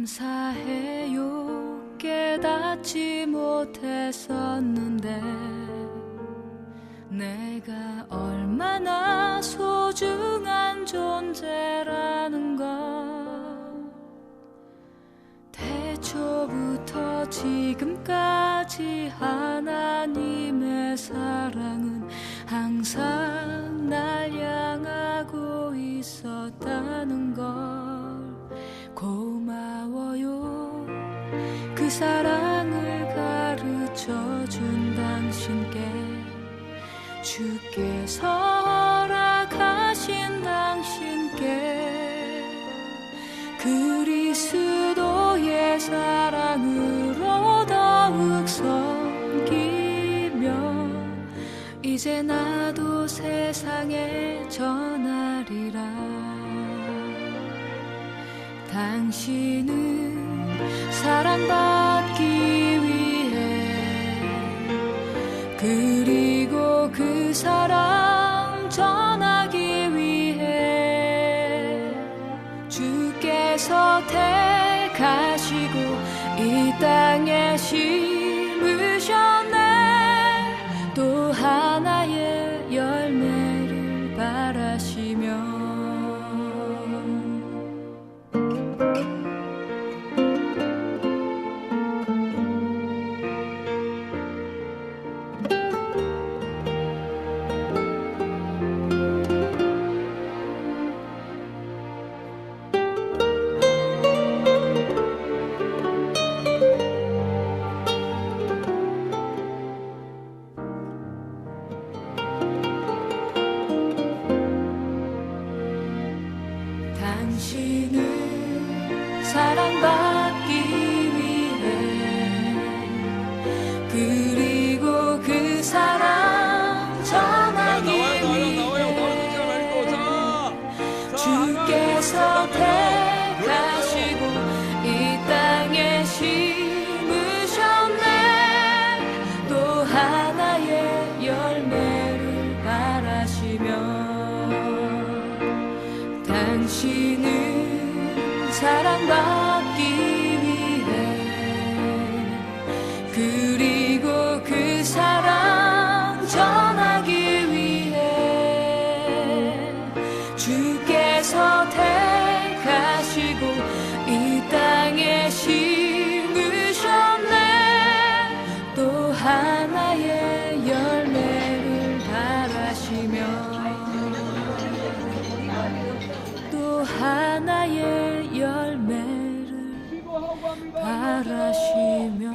감사해요. 깨닫지 못했었는데 내가 얼마나 소중한 존재라는 걸. 태초부터 지금까지 하나님의 사랑은 항상 날 향하고 있었다는 걸 주께서 허락하신 당신께 그리스도의 사랑으로 더욱 섬기며 이제 나도 세상에 전하리라. 당신은 사랑받기 위해 그리고 그 사랑 전하기 위해 주께서 택하시고 이 땅에 심으셨네 당신은 사랑받기 위해 그리고 그 사랑 전하기 위해 주께서 당신은 사랑받기 위해 그리고 그 사랑 전하기 위해 주께서 택하시고 이 땅에 심으셨네. 또 하나의 열 하나의 열매를 바라시며